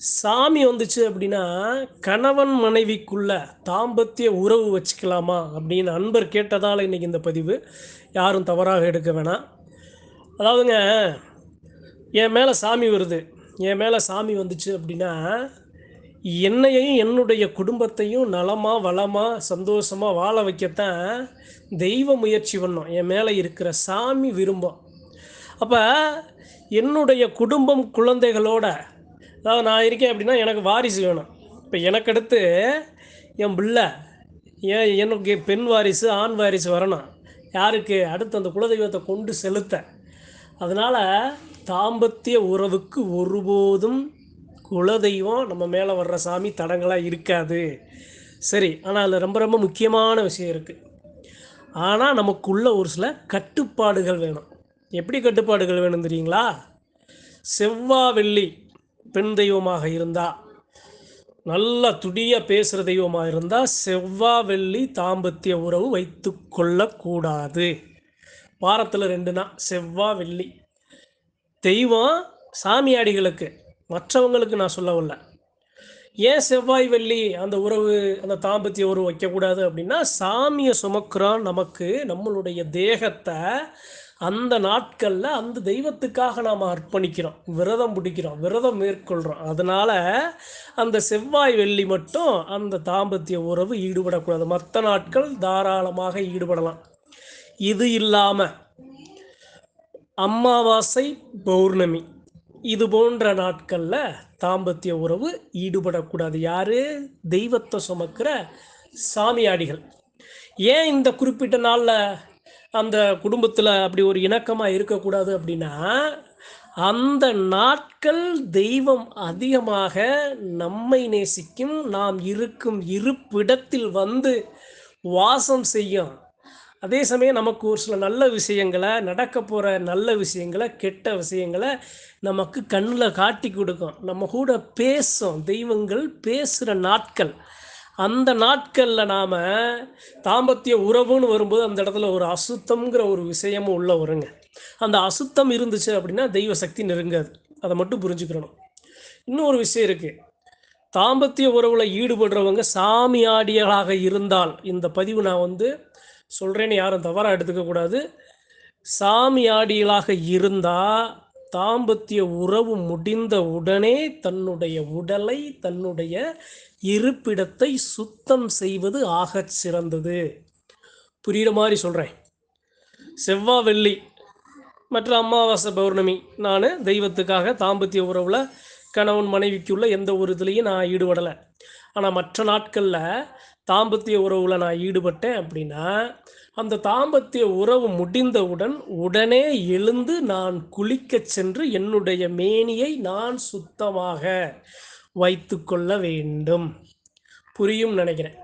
சாமி வந்துச்சு அப்படின்னா கணவன் மனைவிக்குள்ள தாம்பத்திய உறவு வச்சுக்கலாமா அப்படின்னு அன்பர் கேட்டதால் இன்றைக்கி இந்த பதிவு. யாரும் தவறாக எடுக்க வேணாம். அதாவதுங்க என் மேலே சாமி வருது. என் மேலே சாமி வந்துச்சு அப்படின்னா என்னையும் என்னுடைய குடும்பத்தையும் நலமாக வளமாக சந்தோஷமாக வாழ வைக்கத்தான் தெய்வ முயற்சி பண்ணும். என் மேலே இருக்கிற சாமி விரும்பும். அப்போ என்னுடைய குடும்பம் குழந்தைகளோட அதாவது நான் இருக்கேன் அப்படின்னா எனக்கு வாரிசு வேணும். இப்போ எனக்கு அடுத்து என் பிள்ளை ஏன் எனக்கு பெண் வாரிசு ஆண் வாரிசு வரணும். யாருக்கு? அடுத்து அந்த குலதெய்வத்தை கொண்டு செலுத்த. அதனால் தாம்பத்திய உறவுக்கு ஒருபோதும் குலதெய்வம் நம்ம மேலே வர்ற சாமி தடங்களாக இருக்காது. சரி ஆனால் அதில் ரொம்ப ரொம்ப முக்கியமான விஷயம் இருக்குது ஆனால் நமக்குள்ள ஒரு சில கட்டுப்பாடுகள் வேணும். எப்படி கட்டுப்பாடுகள் வேணும் தெரியுங்களா? செவ்வாய் வெள்ளி பெண் தெய்வமாக இருந்தால் நல்லா துடியாக பேசுகிற தெய்வமாக இருந்தால் செவ்வாய் வெள்ளி தாம்பத்திய உறவு வைத்து கொள்ளக்கூடாது. வாரத்தில் ரெண்டு நாள் செவ்வாய் வெள்ளி. தெய்வம் சாமியாடிகளுக்கு மற்றவங்களுக்கு நான் சொல்லவில்லை ஏன் செவ்வாய் வெள்ளி அந்த உறவு அந்த தாம்பத்திய உறவு வைக்கக்கூடாது அப்படின்னா சாமியை சுமக்கிறோம் நமக்கு நம்மளுடைய தேகத்தை அந்த நாட்களில் அந்த தெய்வத்துக்காக நாம் அர்ப்பணிக்கிறோம் விரதம் பிடிக்கிறோம் விரதம் மேற்கொள்கிறோம் அதனால் அந்த செவ்வாய் வெள்ளி மட்டும் அந்த தாம்பத்திய உறவு ஈடுபடக்கூடாது. மற்ற நாட்கள் தாராளமாக ஈடுபடலாம். இது இல்லாமல் அமாவாசை பௌர்ணமி இது போன்ற நாட்களில் தாம்பத்திய உறவு ஈடுபடக்கூடாது. யார்? தெய்வத்தை சுமக்கிற சாமியாடிகள். ஏன் இந்த குறிப்பிட்ட நாளில் அந்த குடும்பத்தில் அப்படி ஒரு இணக்கமாக இருக்கக்கூடாது அப்படின்னா அந்த நாட்கள் தெய்வம் அதிகமாக நம்மை நேசிக்கும் நாம் இருக்கும் இருப்பிடத்தில் வந்து வாசம் செய்யும். அதே சமயம் நமக்கு ஒரு சில நல்ல விஷயங்களை நடக்க போகிற நல்ல விஷயங்களை கெட்ட விஷயங்களை நமக்கு கண்ணில் காட்டி கொடுக்கும். நம்ம கூட பேசும் தெய்வங்கள் பேசுகிற நாட்கள். அந்த நாட்களில் நாம் தாம்பத்திய உறவுன்னு வரும்போது அந்த இடத்துல ஒரு அசுத்தம்ங்கிற ஒரு விஷயமும் உள்ள வருங்க. அந்த அசுத்தம் இருந்துச்சு அப்படின்னா தெய்வ சக்தி நெருங்காது. அதை மட்டும் புரிஞ்சுக்கிறணும் இன்னொரு விஷயம் இருக்குது தாம்பத்திய உறவில் ஈடுபடுறவங்க சாமியாடிகளாக இருந்தால் இந்த பதிவு நான் வந்து சொல்கிறேன்னு யாரும் தவறாக எடுத்துக்கக்கூடாது சாமியாடிகளாக இருந்தால் தாம்பத்திய உறவு முடிந்த உடனே தன்னுடைய உடலை தன்னுடைய இருப்பிடத்தை சுத்தம் செய்வது ஆகச் சிறந்தது. புரிகிற மாதிரி சொல்கிறேன் செவ்வாய் வெள்ளி மற்ற அமாவாசை பௌர்ணமி நான் தெய்வத்துக்காக தாம்பத்திய உறவில் கணவன் மனைவிக்குள்ள எந்த ஒரு இதுலேயும் நான் ஈடுபடலை. ஆனால் மற்ற நாட்களில் தாம்பத்திய உறவில் நான் ஈடுபட்டேன் அப்படின்னா அந்த தாம்பத்திய உறவு முடிந்தவுடன் உடனே எழுந்து நான் குளிக்கச் சென்று என்னுடைய மேனியை நான் சுத்தமாக வைத்து கொள்ள வேண்டும். புரியும் நினைக்கிறேன்.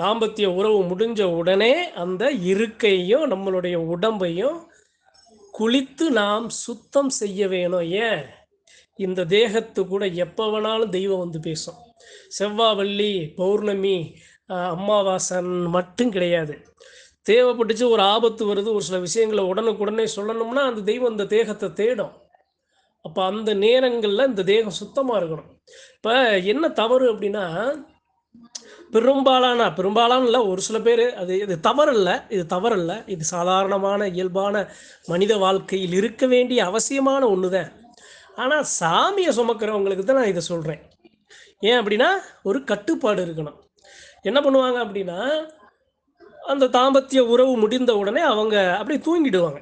தாம்பத்திய உறவு முடிஞ்ச உடனே அந்த இருக்கையும் நம்மளுடைய உடம்பையும் குளித்து நாம் சுத்தம் செய்ய வேணும். ஏன்? இந்த தேகத்து கூட எப்போ வேணாலும் தெய்வம் வந்து பேசும். செவ்வாய் வள்ளி பௌர்ணமி அம்மாவாசன் மட்டும் கிடையாது. தேவைப்பட்டுச்சு ஒரு ஆபத்து வருது ஒரு சில விஷயங்களை உடனுக்குடனே சொல்லணும்னா அந்த தெய்வம் அந்த தேகத்தை தேடும். அப்போ அந்த நேரங்களில் இந்த தேகம் சுத்தமாக இருக்கணும். இப்போ என்ன தவறு அப்படின்னா பெரும்பாலான பெரும்பாலான இல்லை ஒரு சில பேர் அது இது தவறல்ல இது தவறல்ல. இது சாதாரணமான இயல்பான மனித வாழ்க்கையில் இருக்க வேண்டிய அவசியமான ஒன்று தான் ஆனால் சாமியை சுமக்கிறவங்களுக்கு தான் நான் இதை சொல்கிறேன் ஏன் அப்படின்னா ஒரு கட்டுப்பாடு இருக்கணும். என்ன பண்ணுவாங்க அப்படின்னா அந்த தாம்பத்திய உறவு முடிந்த உடனே அவங்க அப்படியே தூங்கிடுவாங்க.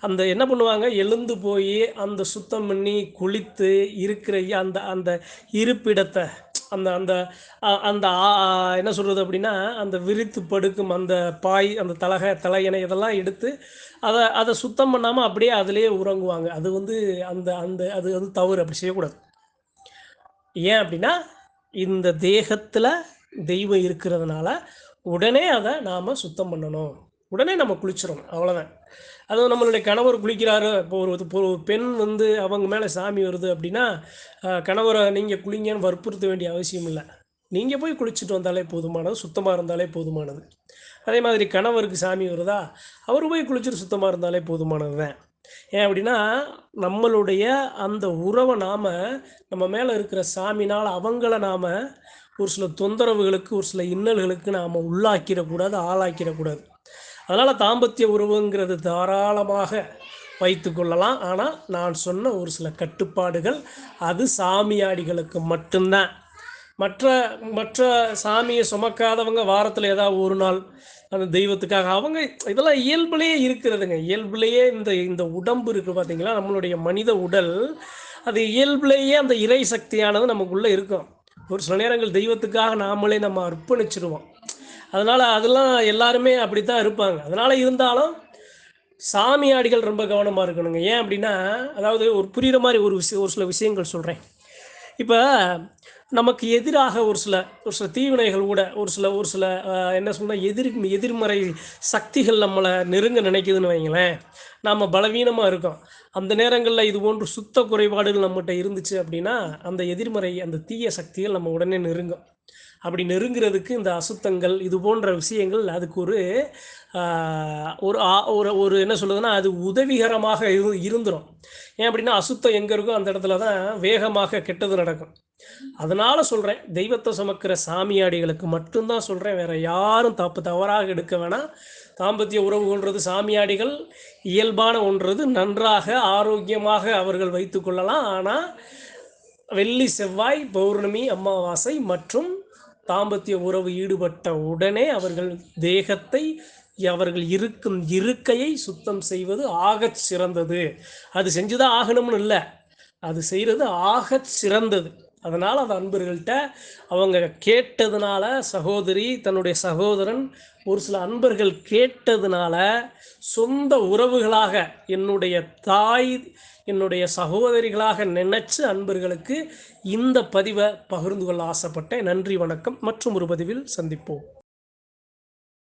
அந்த என்ன பண்ணுவாங்க? எழுந்து போய் அந்த சுத்தம் பண்ணி குளித்து இருக்கிற அந்த அந்த இருப்பிடத்தை அந்த அந்த அந்த என்ன சொல்கிறது அப்படின்னா அந்த விரித்து படுக்கும் அந்த பாய் அந்த தலகை தலையணை இதெல்லாம் எடுத்து அதை அதை சுத்தம் பண்ணாமல் அப்படியே அதிலே உறங்குவாங்க. அது வந்து அந்த அந்த அது வந்து தவறு. அப்படி செய்யக்கூடாது. ஏன் அப்படின்னா இந்த தேகத்தில் தெய்வம் இருக்கிறதுனால உடனே அதை நாம் சுத்தம் பண்ணணும். உடனே நம்ம குளிச்சிடணும். அவ்வளோதான் அதுவும் நம்மளுடைய கணவர் குளிக்கிறாரு. இப்போ ஒரு ஒரு பெண் வந்து அவங்க மேலே சாமி வருது அப்படின்னா கணவரை நீங்கள் குளிங்கன்னு வற்புறுத்த வேண்டிய அவசியம் இல்லை. நீங்கள் போய் குளிச்சுட்டு வந்தாலே போதுமானது சுத்தமாக இருந்தாலே போதுமானது. அதே மாதிரி கணவருக்கு சாமி வருதா? அவர் போய் குளிச்சுட்டு சுத்தமாக இருந்தாலே போதுமானது தான். ஏன் அப்படின்னா நம்மளுடைய அந்த உறவை நாம் நம்ம மேலே இருக்கிற சாமினால் அவங்கள நாம் ஒரு சில தொந்தரவுகளுக்கு ஒரு சில இன்னல்களுக்கு நாம் உள்ளாக்கிடக்கூடாது ஆளாக்கிடக்கூடாது. அதனால் தாம்பத்திய உறவுங்கிறது தாராளமாக வைத்து கொள்ளலாம். ஆனால் நான் சொன்ன ஒரு சில கட்டுப்பாடுகள் அது சாமியாடிகளுக்கு மட்டும்தான். மற்ற மற்ற சாமியை சுமக்காதவங்க வாரத்தில் ஏதாவது ஒரு நாள் அந்த தெய்வத்துக்காக அவங்க இதெல்லாம் இயல்புலேயே இருக்கிறதுங்க. இயல்புலேயே இந்த இந்த உடம்பு இருக்குது பார்த்தீங்களா நம்மளுடைய மனித உடல் அது இயல்புலேயே அந்த இறை சக்தியானது நமக்குள்ளே இருக்கும். ஒரு சில நேரங்கள் தெய்வத்துக்காக நாமளே நம்ம அர்ப்பணிச்சிருவோம். அதனால் அதெல்லாம் எல்லாருமே அப்படி தான் இருப்பாங்க. அதனால் இருந்தாலும் சாமியாடிகள் ரொம்ப கவனமாக இருக்கணுங்க. ஏன் அப்படின்னா அதாவது ஒரு புரிகிற மாதிரி ஒரு விஷயம் ஒரு சில விஷயங்கள் சொல்கிறேன் இப்போ நமக்கு எதிராக ஒரு சில ஒரு சில தீவினைகள் கூட ஒரு சில ஒரு சில என்ன சொன்னால் எதிர் எதிர்மறை சக்திகள் நம்மளை நெருங்க நினைக்குதுன்னு வைங்களேன். நாம் பலவீனமாக இருக்கோம். அந்த நேரங்களில் இது போன்று சுத்த குறைபாடுகள் நம்மகிட்ட இருந்துச்சு அப்படின்னா அந்த எதிர்மறை அந்த தீய சக்திகள் நம்ம உடனே நெருங்கும். அப்படி நெருங்கிறதுக்கு இந்த அசுத்தங்கள் இது போன்ற விஷயங்கள் அதுக்கு ஒரு ஒரு ஆ- ஒரு ஒரு என்ன சொல்லுதுன்னா அது உதவிகரமாக இரு இருந்துடும் ஏன் அப்படின்னா அசுத்தம் எங்கே இருக்கோ அந்த இடத்துல தான் வேகமாக கெட்டது நடக்கும். அதனால சொல்கிறேன் தெய்வத்தை சுமக்கிற சாமியாடிகளுக்கு மட்டும்தான் சொல்கிறேன் வேற யாரும் தப்பு தவறாக எடுக்க வேணாம். தாம்பத்திய உறவு கொள்வது சாமியாடிகள் இயல்பான ஒன்றது நன்றாக ஆரோக்கியமாக அவர்கள் வைத்து கொள்ளலாம். ஆனால் வெள்ளி செவ்வாய் பௌர்ணமி அமாவாசை மற்றும் தாம்பத்திய உறவு ஈடுபட்ட உடனே அவர்கள் தேகத்தை அவர்கள் இருக்கும் இருக்கையை சுத்தம் செய்வது ஆகச் சிறந்தது. அது செஞ்சுதான் ஆகணும்னு இல்லை. அது செய்கிறது ஆகச் சிறந்தது. அதனால் அது அன்பர்கள்ட்ட அவங்க கேட்டதுனால சகோதரி தன்னுடைய சகோதரன் ஒரு சில அன்பர்கள் கேட்டதுனால சொந்த உறவுகளாக என்னுடைய தாய் என்னுடைய சகோதரிகளாக நினைச்சு அன்பர்களுக்கு இந்த பதிவை பகிர்ந்து கொள்ள ஆசைப்பட்டேன். நன்றி வணக்கம். மற்றும் ஒரு பதிவில் சந்திப்போம்.